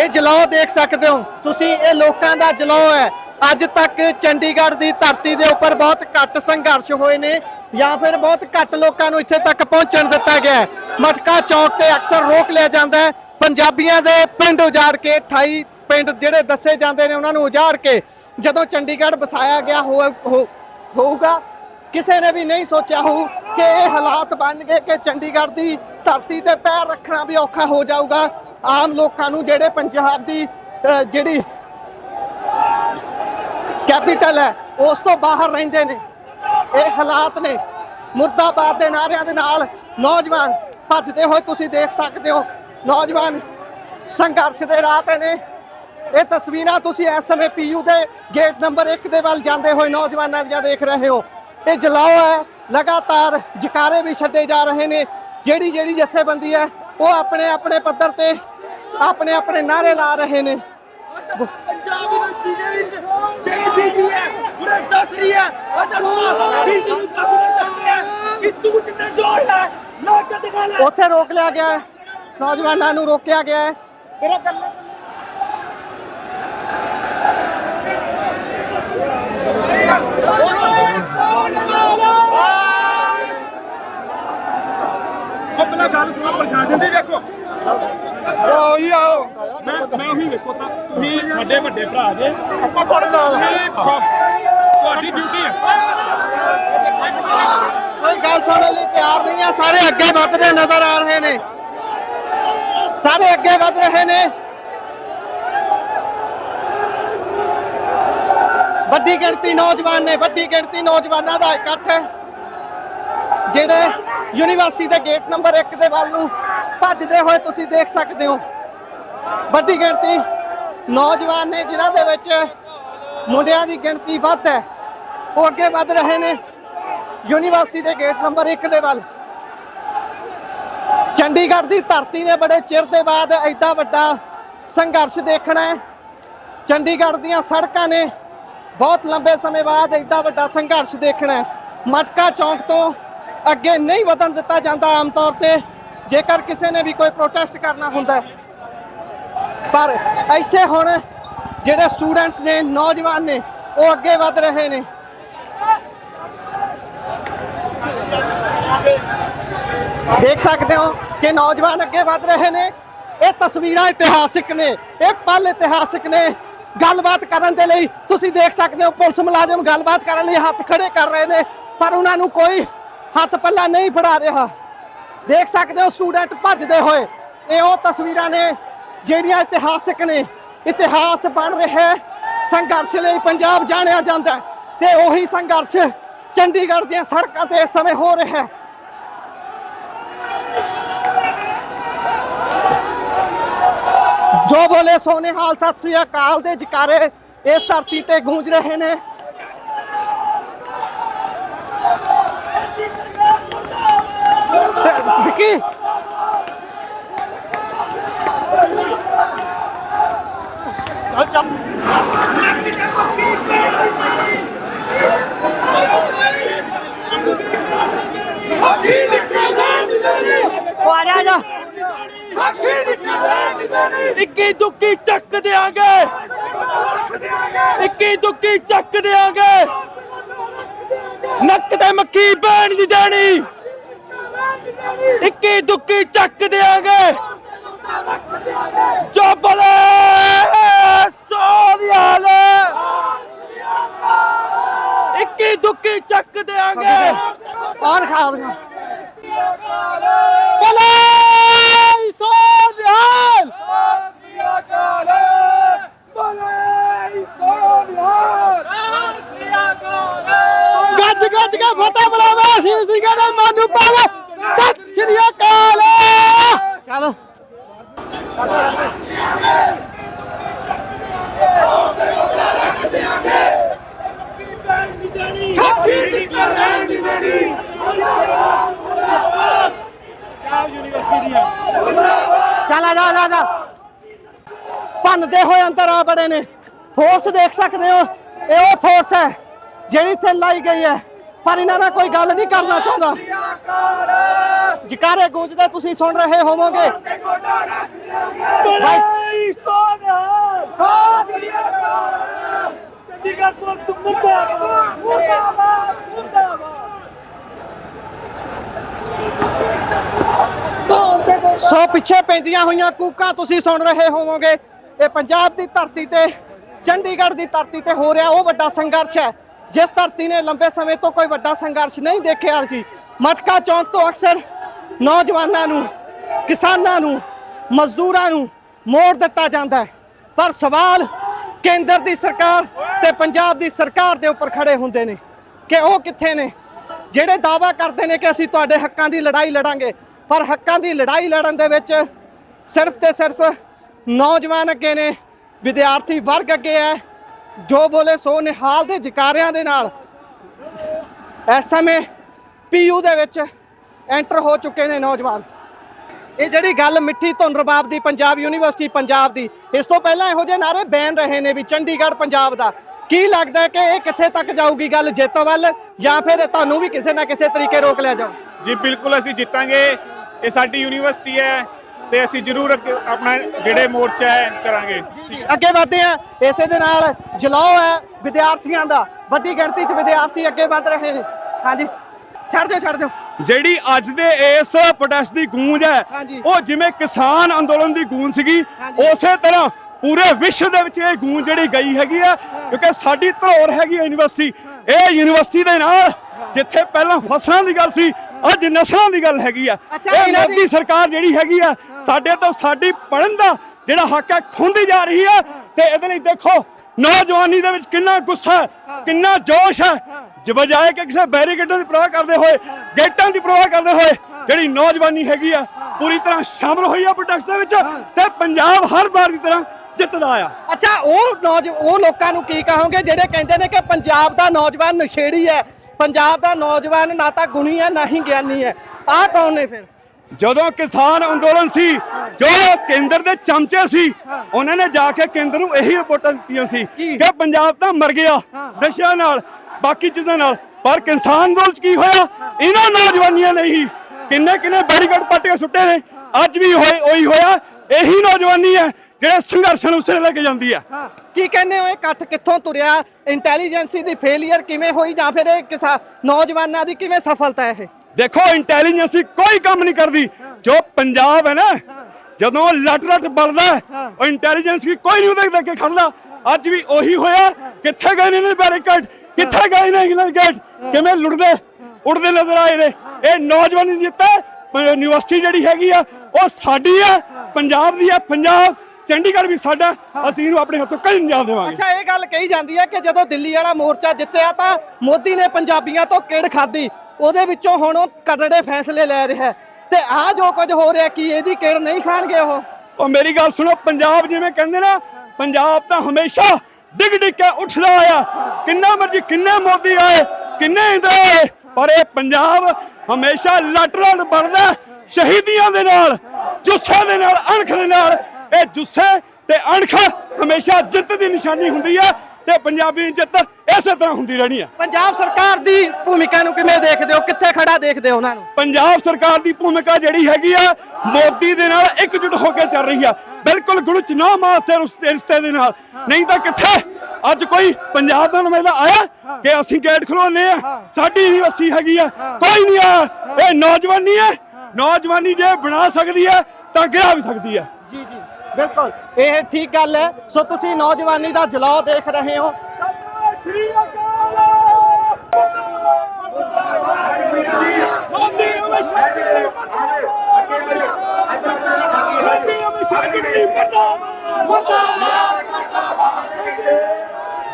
ਇਹ ਜਲਾਓ ਦੇਖ ਸਕਦੇ ਹੋ। ਤੁਸੀਂ ਇਹ ਲੋਕਾਂ ਦਾ ਜਲਾਓ ਹੈ। ਅੱਜ ਤੱਕ ਚੰਡੀਗੜ੍ਹ ਦੀ ਧਰਤੀ ਦੇ ਉੱਪਰ ਬਹੁਤ ਘੱਟ ਸੰਘਰਸ਼ ਹੋਏ ਨੇ ਜਾਂ ਫਿਰ ਬਹੁਤ ਘੱਟ ਲੋਕਾਂ ਨੂੰ ਇੱਥੇ ਤੱਕ ਪਹੁੰਚਣ ਦਿੱਤਾ ਗਿਆ ਹੈ। ਮਟਕਾ ਚੌਕ ਤੇ ਅਕਸਰ ਰੋਕ ਲਿਆ ਜਾਂਦਾ ਹੈ। ਪੰਜਾਬੀਆਂ ਦੇ ਪਿੰਡ ਉਜਾੜ ਕੇ 28 ਪਿੰਡ ਜਿਹੜੇ ਦੱਸੇ ਜਾਂਦੇ ਨੇ, ਉਹਨਾਂ ਨੂੰ ਉਜਾੜ ਕੇ ਜਦੋਂ ਚੰਡੀਗੜ੍ਹ ਵਸਾਇਆ ਗਿਆ ਹੋਊਗਾ, ਕਿਸੇ ਨੇ ਵੀ ਨਹੀਂ ਸੋਚਿਆ ਹੋਊ ਕਿ ਇਹ ਹਾਲਾਤ ਬਣ ਗਏ ਕਿ ਚੰਡੀਗੜ੍ਹ ਦੀ ਧਰਤੀ ਤੇ ਪੈਰ ਰੱਖਣਾ ਵੀ ਔਖਾ ਹੋ ਜਾਊਗਾ। ਆਮ ਲੋਕਾਂ ਨੂੰ ਜਿਹੜੇ ਪੰਜਾਬ ਦੀ ਜਿਹੜੀ ਕੈਪੀਟਲ ਹੈ, ਉਸ ਤੋਂ ਬਾਹਰ ਰਹਿੰਦੇ ਨੇ। ਇਹ ਹਾਲਾਤ ਨੇ। ਮੁਰਦਾਬਾਦ ਦੇ ਨਾਰਿਆਂ ਦੇ ਨਾਲ ਨੌਜਵਾਨ ਭੱਜਦੇ ਹੋਏ ਤੁਸੀਂ ਦੇਖ ਸਕਦੇ ਹੋ। ਨੌਜਵਾਨ ਸੰਘਰਸ਼ ਦੇ ਰਾਹ ਤੇ ਨੇ। ਇਹ ਤਸਵੀਰਾਂ ਤੁਸੀਂ ਇਸ ਸਮੇਂ ਪੀਯੂ ਦੇ ਗੇਟ ਨੰਬਰ 1 ਦੇ ਵੱਲ ਜਾਂਦੇ ਹੋਏ ਨੌਜਵਾਨਾਂ ਦੀਆਂ ਦੇਖ ਰਹੇ ਹੋ। ਇਹ ਜਲਾਓ ਹੈ। ਲਗਾਤਾਰ ਜਕਾਰੇ ਵੀ ਛੱਡੇ ਜਾ ਰਹੇ ਨੇ। ਜਿਹੜੀ ਜਿਹੜੀ ਜਥੇਬੰਦੀ ਹੈ, ਉਹ ਆਪਣੇ ਆਪਣੇ ਪੱਧਰ ਤੇ ਆਪਣੇ ਆਪਣੇ ਨਾਰੇ ਲਾ ਰਹੇ ਨੇ। ਪੰਜਾਬ ਯੂਨੀਵਰਸਿਟੀ ਦੇ ਵਿੱਚ ਜਿਹੜੀ ਬੀਜੀ ਹੈ ਉਹਨੇ ਦੱਸ ਰਹੀ ਹੈ। ਅਜਾ ਬੀਜੀ ਨੂੰ ਦੱਸਣਾ ਚਾਹੁੰਦੇ ਹੈ ਕਿ ਤੂੰ ਜਿੰਨਾ ਜੋਰ ਹੈ ਨਾ ਕਦੇ ਗੱਲ ਉੱਥੇ ਰੋਕ ਲਿਆ ਗਿਆ ਹੈ। ਨੌਜਵਾਨਾਂ ਨੂੰ ਰੋਕਿਆ ਗਿਆ ਹੈ। ਮੇਰੇ ਕਰ ਆਪਣਾ ਗੱਲ ਸੁਣੋ ਪ੍ਰਸ਼ਾਸਨ ਦੀ ਵੇਖੋ। ਹੀ ਆਓ ਮੈਂ ਮੈਂ ਉਹੀ ਵੇਖੋ ਤਾਂ ਤੁਸੀਂ ਸਾਡੇ ਵੱਡੇ ਭਰਾ ਜੇ। ਆਪਾਂ ਤੁਹਾਡੇ ਨਾਲ ਤੁਹਾਡੀ ਡਿਊਟੀ ਹੈ ਕੋਈ ਗੱਲ ਸੁਣਨ ਲਈ ਤਿਆਰ ਨਹੀਂ ਆ। ਸਾਰੇ ਅੱਗੇ ਵੱਧਦੇ ਨਜ਼ਰ ਆ ਰਹੇ ਨੇ। ਸਾਰੇ ਅੱਗੇ ਵੱਧ ਰਹੇ ਨੇ। ਵੱਡੀ ਗਿਣਤੀ ਨੌਜਵਾਨ ਨੇ ਵੱਡੀ ਗਿਣਤੀ ਨੌਜਵਾਨਾਂ ਦਾ ਇਕੱਠ। ਹੈ ਜਿਹੜੇ ਯੂਨੀਵਰਸਿਟੀ ਦੇ ਗੇਟ ਨੰਬਰ 1 ਦੇ ਵੱਲ ਨੂੰ ਭੱਜਦੇ ਹੋਏ ਤੁਸੀਂ ਦੇਖ ਸਕਦੇ ਹੋ। ਵੱਡੀ ਗਿਣਤੀ ਨੌਜਵਾਨ ਨੇ, ਜਿਨ੍ਹਾਂ ਦੇ ਵਿੱਚ ਮੁੰਡਿਆਂ ਦੀ ਗਿਣਤੀ ਵੱਧ ਹੈ। ਉਹ ਅੱਗੇ ਵੱਧ ਰਹੇ ਨੇ। ਯੂਨੀਵਰਸਿਟੀ ਦੇ ਗੇਟ ਨੰਬਰ 1 ਦੇ ਵੱਲ। ਚੰਡੀਗੜ੍ਹ ਦੀ ਧਰਤੀ ਨੇ ਬੜੇ ਚਿਰ ਦੇ ਬਾਅਦ ਐਡਾ ਵੱਡਾ ਸੰਘਰਸ਼ ਦੇਖਣਾ ਹੈ। ਚੰਡੀਗੜ੍ਹ ਦੀਆਂ ਸੜਕਾਂ ਨੇ ਬਹੁਤ ਲੰਬੇ ਸਮੇਂ ਬਾਅਦ ਐਡਾ ਵੱਡਾ ਸੰਘਰਸ਼ ਦੇਖਣਾ ਹੈ। ਮਟਕਾ ਚੌਂਕ ਤੋਂ ਅੱਗੇ ਨਹੀਂ ਵਧਣ ਦਿੱਤਾ ਜਾਂਦਾ ਆਮ ਤੌਰ ਤੇ। ਜੇਕਰ ਕਿਸੇ ਨੇ ਵੀ ਕੋਈ ਪ੍ਰੋਟੈਸਟ ਕਰਨਾ ਹੁੰਦਾ ਹੈ। ਪਰ ਇੱਥੇ ਹੁਣ ਜਿਹੜੇ ਸਟੂਡੈਂਟਸ ਨੇ, ਨੌਜਵਾਨ ਨੇ, ਉਹ ਅੱਗੇ ਵਧ ਰਹੇ ਨੇ। ਦੇਖ ਸਕਦੇ ਹੋ ਕਿ ਨੌਜਵਾਨ ਅੱਗੇ ਵਧ ਰਹੇ ਨੇ। ਇਹ ਤਸਵੀਰਾਂ ਇਤਿਹਾਸਿਕ ਨੇ, ਇਹ ਪਲ ਇਤਿਹਾਸਿਕ ਨੇ। ਗੱਲਬਾਤ ਕਰਨ ਦੇ ਲਈ ਤੁਸੀਂ ਦੇਖ ਸਕਦੇ ਹੋ, ਪੁਲਿਸ ਮੁਲਾਜ਼ਮ ਗੱਲਬਾਤ ਕਰਨ ਲਈ ਹੱਥ ਖੜੇ ਕਰ ਰਹੇ ਨੇ, ਪਰ ਉਹਨਾਂ ਨੂੰ ਕੋਈ ਹੱਥ ਪੱਲਾ ਨਹੀਂ ਫੜਾ ਰਿਹਾ। ਦੇਖ ਸਕਦੇ ਹੋ, ਸਟੂਡੈਂਟ ਭੱਜਦੇ ਹੋਏ, ਇਹ ਉਹ ਤਸਵੀਰਾਂ ਨੇ ਜਿਹੜੀਆਂ ਇਤਿਹਾਸਕ ਨੇ, ਇਤਿਹਾਸ ਬਣ ਰਿਹਾ ਸੰਘਰਸ਼ ਲਈ ਪੰਜਾਬ ਜਾਣਿਆ ਜਾਂਦਾ ਤੇ ਉਹੀ ਸੰਘਰਸ਼ ਚੰਡੀਗੜ੍ਹ ਦੀਆਂ ਸੜਕਾਂ ਤੇ ਇਸ ਸਮੇਂ ਹੋ ਰਿਹਾ ਹੈ। ਜੋ ਬੋਲੇ ਸੋਨੇ ਹਾਲ, ਸਤਿ ਸ੍ਰੀ ਅਕਾਲ ਦੇ ਜਕਾਰੇ ਇਸ ਧਰਤੀ ਤੇ ਗੂੰਜ ਰਹੇ ਨੇ। ਤੇ ਵਿੱਕੀ ਚੱਲ ਚੱਲ ਉਹ ਆ ਜਾ ਆ ਜਾ ਇੱਕੀ ਦੁੱਕੀ ਚੱਕ ਦਿਆਂਗੇ। ਇੱਕੀ ਦੁੱਕੀ ਚੱਕ ਦਿਆਂਗੇ। ਨੱਕ ਤੇ ਮੱਖੀ ਬੈਣ ਦੀ ਦੇਣੀ। ਇੱਕੀ ਦੁੱਕੀ ਚੱਕ ਦਿਆਂਗੇ। ਜੋ ਬਲੇ ਸੋਨਿਆਲ ਇੱਕੀ ਦੁੱਕੀ ਚੱਕ ਦਿਆਂਗੇ। ਔਰ ਖਾ ਖਾ। ਬੋਲੇ ਸੋਨਿਹਾਲ ਗੱਜ ਗੱਜ ਕੇ ਫਤਿਹ ਬੁਲਾਵਾ ਸ਼ਿਵ ਸਿੰਘਾਂ ਦਾ ਮਨ ਪਾਵੇ। ਸਤਿ ਸ੍ਰੀ ਅਕਾਲ। ਚਲੋ। ਚੱਲ ਆ ਜਾ ਆ ਜਾ, ਆ ਜਾ। ਭੰਨਦੇ ਹੋਏ ਅੰਦਰ ਆ ਬੜੇ ਨੇ। ਫੋਰਸ ਦੇਖ ਸਕਦੇ ਹੋ? ਇਹ ਉਹ ਫੋਰਸ ਹੈ ਜਿਹੜੀ ਇੱਥੇ ਲਾਈ ਗਈ ਹੈ। ਪਰ ਇਹਨਾਂ ਨਾਲ ਕੋਈ ਗੱਲ ਨਹੀਂ ਕਰਨਾ ਚਾਹੁੰਦਾ। ਜਕਾਰੇ ਗੂੰਜਦੇ ਤੁਸੀਂ ਸੁਣ ਰਹੇ ਹੋਵੋਗੇ। ਸੋ ਪਿੱਛੇ ਪੈਂਦੀਆਂ ਹੋਈਆਂ ਕੂਕਾਂ ਤੁਸੀਂ ਸੁਣ ਰਹੇ ਹੋਵੋਗੇ। ਇਹ ਪੰਜਾਬ ਦੀ ਧਰਤੀ ਤੇ, ਚੰਡੀਗੜ੍ਹ ਦੀ ਧਰਤੀ ਤੇ ਹੋ ਰਿਹਾ ਉਹ ਵੱਡਾ ਸੰਘਰਸ਼ ਹੈ। ਜਿਸ ਧਰਤੀ ਨੇ ਲੰਬੇ ਸਮੇਂ ਤੋਂ ਕੋਈ ਵੱਡਾ ਸੰਘਰਸ਼ ਨਹੀਂ ਦੇਖਿਆ ਸੀ। ਮਟਕਾ ਚੌਂਕ ਤੋਂ ਅਕਸਰ ਨੌਜਵਾਨਾਂ ਨੂੰ, ਕਿਸਾਨਾਂ ਨੂੰ, ਮਜ਼ਦੂਰਾਂ ਨੂੰ ਮੋੜ ਦਿੱਤਾ ਜਾਂਦਾ ਹੈ। ਪਰ ਸਵਾਲ ਕੇਂਦਰ ਦੀ ਸਰਕਾਰ ਤੇ ਪੰਜਾਬ ਦੀ ਸਰਕਾਰ ਦੇ ਉੱਪਰ ਖੜੇ ਹੁੰਦੇ ਨੇ ਕਿ ਉਹ ਕਿੱਥੇ ਨੇ? ਜਿਹੜੇ ਦਾਅਵਾ ਕਰਦੇ ਨੇ ਕਿ ਅਸੀਂ ਤੁਹਾਡੇ ਹੱਕਾਂ ਦੀ ਲੜਾਈ ਲੜਾਂਗੇ, ਪਰ ਹੱਕਾਂ ਦੀ ਲੜਾਈ ਲੜਨ ਦੇ ਵਿੱਚ ਸਿਰਫ ਤੇ ਸਿਰਫ ਨੌਜਵਾਨ ਅੱਗੇ ਨੇ, ਵਿਦਿਆਰਥੀ ਵਰਗ ਅੱਗੇ ਹੈ, ਜੋ ਬੋਲੇ ਸੋ ਨਿਹਾਲ ਦੇ ਜਕਾਰਿਆਂ ਦੇ ਨਾਲ ਇਸ ਸਮੇਂ ਪੀਯੂ ਦੇ ਵਿੱਚ ਐਂਟਰ ਹੋ ਚੁੱਕੇ ਨੇ ਨੌਜਵਾਨ। ਇਹ ਜਿਹੜੀ ਗੱਲ ਮਿੱਠੀ ਧੁਨ ਰਬਾਬ ਦੀ, ਪੰਜਾਬ ਯੂਨੀਵਰਸਿਟੀ ਪੰਜਾਬ ਦੀ, ਇਸ ਤੋਂ ਪਹਿਲਾਂ ਇਹੋ ਜਿਹੇ ਨਾਰੇ ਬੈਨ ਰਹੇ ਨੇ ਵੀ ਚੰਡੀਗੜ੍ਹ ਪੰਜਾਬ ਦਾ। ਕੀ ਲੱਗਦਾ ਕਿ ਇਹ ਕਿੱਥੇ ਤੱਕ ਜਾਊਗੀ ਗੱਲ, ਜਿੱਤ ਵੱਲ, ਜਾਂ ਫਿਰ ਤੁਹਾਨੂੰ ਵੀ ਕਿਸੇ ਨਾ ਕਿਸੇ ਤਰੀਕੇ ਰੋਕ ਲਿਆ ਜਾਓ ਜੀ, ਬਿਲਕੁਲ ਅਸੀਂ ਜਿੱਤਾਂਗੇ। ਇਹ ਸਾਡੀ ਯੂਨੀਵਰਸਿਟੀ ਹੈ ਤੇ ਅਸੀਂ ਜ਼ਰੂਰ ਅੱਗੇ ਆਪਣਾ ਜਿਹੜੇ ਮੋਰਚਾ ਹੈ ਕਰਾਂਗੇ। ਅੱਗੇ ਵਧਦੇ ਆ ਇਸੇ ਦੇ ਨਾਲ ਜਲਾਓ ਹੈ ਵਿਦਿਆਰਥੀਆਂ ਦਾ। ਵੱਡੀ ਗਿਣਤੀ 'ਚ ਵਿਦਿਆਰਥੀ ਅੱਗੇ ਵਧ ਰਹੇ ਨੇ। ਹਾਂਜੀ। ਛੱਡ ਦਿਓ ਛੱਡ ਦਿਓ। ਜਿਹੜੀ ਅੱਜ ਦੇ ਇਸ ਪ੍ਰੋਟੈਸਟ ਦੀ ਗੂੰਜ ਹੈ। ਉਹ ਜਿਵੇਂ ਕਿਸਾਨ ਅੰਦੋਲਨ ਦੀ ਗੂੰਜ ਸੀਗੀ। ਉਸੇ ਤਰ੍ਹਾਂ ਪੂਰੇ ਵਿਸ਼ਵ ਦੇ ਵਿੱਚ ਇਹ ਗੂੰਜ ਜਿਹੜੀ ਗਈ ਹੈਗੀ ਆ ਕਿਉਂਕਿ ਸਾਡੀ ਧਰੋਹਰ ਹੈਗੀ ਯੂਨੀਵਰਸਿਟੀ। ਇਹ ਯੂਨੀਵਰਸਿਟੀ ਦੇ ਨਾਲ ਜਿੱਥੇ ਪਹਿਲਾਂ ਫਸਲਾਂ ਦੀ ਗੱਲ ਸੀ ਅੱਜ ਨਸਲਾਂ ਦੀ ਗੱਲ ਹੈਗੀ ਆ ਇਹ ਮੋਦੀ ਸਰਕਾਰ ਜਿਹੜੀ ਹੈਗੀ ਆ ਸਾਡੇ ਤੋਂ ਸਾਡੀ ਪੜਨ ਦਾ ਜਿਹੜਾ ਹੱਕ ਹੈ ਖੁੰਦੀ ਜਾ ਰਹੀ ਹੈ ਤੇ ਇਹਦੇ ਲਈ ਦੇਖੋ ਨੌਜਵਾਨੀ ਦੇ ਵਿੱਚ ਕਿੰਨਾ ਗੁੱਸਾ ਕਿੰਨਾ ਜੋਸ਼ ਹੈ। ਜ ਬਜਾਏ ਕਿ ਕਿਸੇ ਬੈਰੀਕੇਡਾਂ ਦੀ ਪ੍ਰਵਾਹ ਕਰਦੇ ਹੋਏ ਗੇਟਾਂ ਦੀ ਪ੍ਰਵਾਹ ਕਰਦੇ ਹੋਏ ਜਿਹੜੀ ਨੌਜਵਾਨੀ ਹੈਗੀ ਆ ਪੂਰੀ ਤਰ੍ਹਾਂ ਸ਼ਾਮਲ ਹੋਈ ਆ ਪ੍ਰੋਟੈਸਟ ਦੇ ਵਿੱਚ ਤੇ ਪੰਜਾਬ ਹਰ ਵਾਰ ਦੀ ਤਰ੍ਹਾਂ ਜਿੱਤਦਾ ਆ। ਅੱਛਾ ਉਹ ਨੌਜ ਉਹ ਲੋਕਾਂ ਨੂੰ ਕੀ ਕਹੋਗੇ ਜਿਹੜੇ ਕਹਿੰਦੇ ਨੇ ਕਿ ਪੰਜਾਬ ਦਾ ਨੌਜਵਾਨ ਨਸ਼ੇੜੀ ਹੈ? ਪੰਜਾਬ ਦਾ ਨੌਜਵਾਨ ਨਾ ਤਾਂ ਗੁਣੀ ਹੈ ਨਾ ਹੀ ਗਿਆਨੀ ਹੈ। ਆਹ ਕੌਣ ਨੇ ਫਿਰ? ਜਦੋਂ ਕਿਸਾਨ ਅੰਦੋਲਨ ਸੀ ਜੋ ਕੇਂਦਰ ਦੇ ਚਮਚੇ ਸੀ ਉਹਨਾਂ ਨੇ ਜਾ ਕੇ ਕੇਂਦਰ ਨੂੰ ਇਹੀ ਰਿਪੋਰਟਾਂ ਦਿੱਤੀਆਂ ਸੀ ਕੀ? ਪੰਜਾਬ ਤਾਂ ਮਰ ਗਿਆ ਨਸ਼ਿਆਂ ਨਾਲ ਬਾਕੀ ਚੀਜ਼ਾਂ ਨਾਲ। ਪਰ ਕਿਸਾਨ ਅੰਦੋਲਨ 'ਚ ਕੀ ਹੋਇਆ? ਇਹਨਾਂ ਨੌਜਵਾਨੀਆਂ ਨੇ ਹੀ ਕਿੰਨੇ ਕਿੰਨੇ ਬੈਰੀਕੇਡ ਪੱਟ ਕੇ ਸੁੱਟੇ ਨੇ। ਅੱਜ ਵੀ ਹੋਏ ਉਹੀ ਹੋਇਆ। ਇਹੀ ਨੌਜਵਾਨੀ ਹੈ। ਜਿਹੜੇ ਸੰਘਰਸ਼ ਨੂੰ ਸਿਰੇ ਲੈ ਕੇ ਜਾਂਦੀ ਹਾਂ। ਕੀ ਕਹਿੰਦੇ ਹੋ ਇਹ ਇਕੱਠ ਕਿੱਥੋਂ ਤੁਰਿਆ? ਇੰਟੈਲੀਜੈਂਸੀ ਦੀ ਫੇਲਿਅਰ ਕਿਵੇਂ ਹੋਈ ਜਾਂ ਫਿਰ ਇਹ ਕਿਸਾ ਨੌਜਵਾਨਾਂ ਦੀ ਕਿਵੇਂ ਸਫਲਤਾ ਹੈ ਇਹ? ਦੇਖੋ ਇੰਟੈਲੀਜੈਂਸੀ ਕੋਈ ਕੰਮ ਨਹੀਂ ਕਰਦੀ। ਜੋ ਪੰਜਾਬ ਹੈ ਨਾ ਜਦੋਂ ਲੱਟ ਲੱਟ ਬਲਦਾ ਉਹ ਇੰਟੈਲੀਜੈਂਸ ਕੀ ਕੋਈ ਨਹੀਂ ਉਹਦੇ ਅੱਗੇ ਖੜਦਾ। ਅੱਜ ਵੀ ਉਹੀ ਹੋਇਆ ਕਿੱਥੇ ਗਏ ਨੇ ਬੈਰੀਕੇਡ ਕਿੱਥੇ ਗਏ ਨੇ ਇੰਗਲੈਂਡ ਗੇਟ ਕਿਵੇਂ ਲੁੱਟਦੇ? ਉੜਦੇ ਨਜ਼ਰ ਆਏ ਨੇ। ਇਹ ਨੌਜਵਾਨੀ ਜਿੱਤਾ ਯੂਨੀਵਰਸਿਟੀ ਜਿਹੜੀ ਹੈਗੀ ਆ ਉਹ ਸਾਡੀ ਆ ਪੰਜਾਬ ਦੀ ਆ ਪੰਜਾਬ ਚੰਡੀਗੜ੍ਹ ਵੀ ਸਾਡਾ ਅਸੀਂ ਇਹਨੂੰ ਆਪਣੇ ਹੱਥੋਂ ਕਦੇ ਨਹੀਂ ਜਾਣ ਦੇਵਾਂਗੇ। ਅੱਛਾ ਇਹ ਗੱਲ ਕਹੀ ਜਾਂਦੀ ਹੈ ਕਿ ਜਦੋਂ ਦਿੱਲੀ ਵਾਲਾ ਮੋਰਚਾ ਜਿੱਤਿਆ ਤਾਂ ਮੋਦੀ ਨੇ ਪੰਜਾਬੀਆਂ ਤੋਂ ਕਿੜ ਖਾਦੀ ਉਹਦੇ ਵਿੱਚੋਂ ਹੁਣ ਉਹ ਕੜੜੇ ਫੈਸਲੇ ਲੈ ਰਿਹਾ। ਤੇ ਆਹ ਜੋ ਕੁਝ ਹੋ ਰਿਹਾ ਕੀ ਇਹਦੀ ਕਿੜ ਨਹੀਂ ਖਾਣਗੇ ਉਹ? ਉਹ ਮੇਰੀ ਗੱਲ ਸੁਣੋ ਪੰਜਾਬ ਜਿਵੇਂ ਕਹਿੰਦੇ ਨਾ ਪੰਜਾਬ ਤਾਂ ਹਮੇਸ਼ਾ ਡਿੱਗ ਡਿੱਗ ਕੇ ਉੱਠਦਾ ਆਇਆ। ਕਿੰਨਾ ਮਰਜ਼ੀ ਕਿੰਨੇ ਮੋਦੀ ਆਏ ਕਿੰਨੇ ਇੰਦਰ ਆਏ ਪਰ ਇਹ ਪੰਜਾਬ ਹਮੇਸ਼ਾ ਲੱਟ ਲੱਟ ਬਣਦਾ ਸ਼ਹੀਦੀਆਂ ਦੇ ਨਾਲ ਜੁੱਸੇ ਦੇ ਨਾਲ ਅਣਖ ਦੇ ਨਾਲ ਇਹ ਜੁੱਸੇ ਤੇ ਅਣਖ ਹਮੇਸ਼ਾ ਜਿੱਤ ਦੀ ਨਿਸ਼ਾਨੀ ਹੁੰਦੀ ਹੈ ਤੇ ਪੰਜਾਬੀ ਦੀ ਜਿੱਤ ਇਸੇ ਤਰ੍ਹਾਂ ਹੁੰਦੀ ਰਹਿਣੀ ਹੈ। ਪੰਜਾਬ ਸਰਕਾਰ ਦੀ ਭੂਮਿਕਾ ਨੂੰ ਕਿਵੇਂ ਦੇਖਦੇ ਹੋ? ਕਿੱਥੇ ਖੜਾ ਦੇਖਦੇ ਹੋ ਉਹਨਾਂ ਨੂੰ? ਪੰਜਾਬ ਸਰਕਾਰ ਦੀ ਭੂਮਿਕਾ ਜਿਹੜੀ ਹੈਗੀ ਆ ਮੋਦੀ ਦੇ ਨਾਲ ਇਕਜੁੱਟ ਹੋ ਕੇ ਚੱਲ ਰਹੀ ਆ। ਬਿਲਕੁਲ ਗੁਲਚ ਨਾ ਮਾਸ ਦੇ ਰਿਸ਼ਤੇ ਰਿਸ਼ਤੇ ਦੇ ਨਾਲ। ਨਹੀਂ ਤਾਂ ਕਿੱਥੇ? ਅੱਜ ਕੋਈ ਪੰਜਾਬ ਦਾ ਨੁਮਾਇੰਦਾ ਆਇਆ ਕਿ ਅਸੀਂ ਗੇਟ ਖਲੋਨੇ ਆ। ਸਾਡੀ ਯੂਨੀਵਰਸਿਟੀ ਹੈਗੀ ਆ। ਕੋਈ ਨਹੀਂ ਆਇਆ। ਇਹ ਨੌਜਵਾਨੀ ਹੈ। ਨੌਜਵਾਨੀ ਜੇ ਬਣਾ ਸਕਦੀ ਹੈ ਤਾਂ ਗਿਰਾ ਵੀ ਸਕਦੀ ਹੈ। ਜੀ ਜੀ। ਬਿਲਕੁਲ, ਇਹ ਠੀਕ ਗੱਲ ਹੈ। ਸੋ ਤੁਸੀਂ ਨੌਜਵਾਨੀ ਦਾ ਜਲਾਅ ਦੇਖ ਰਹੇ ਹੋ। ਸ਼੍ਰੀ ਅਕਾਲ ਮੋਦੀ ਹਮੇਸ਼ਾ ਮੋਦੀ ਹਮੇਸ਼ਾ ਜਿੱਤੀ ਮਰਦਾਬਾਦ ਮਰਦਾਬਾਦ।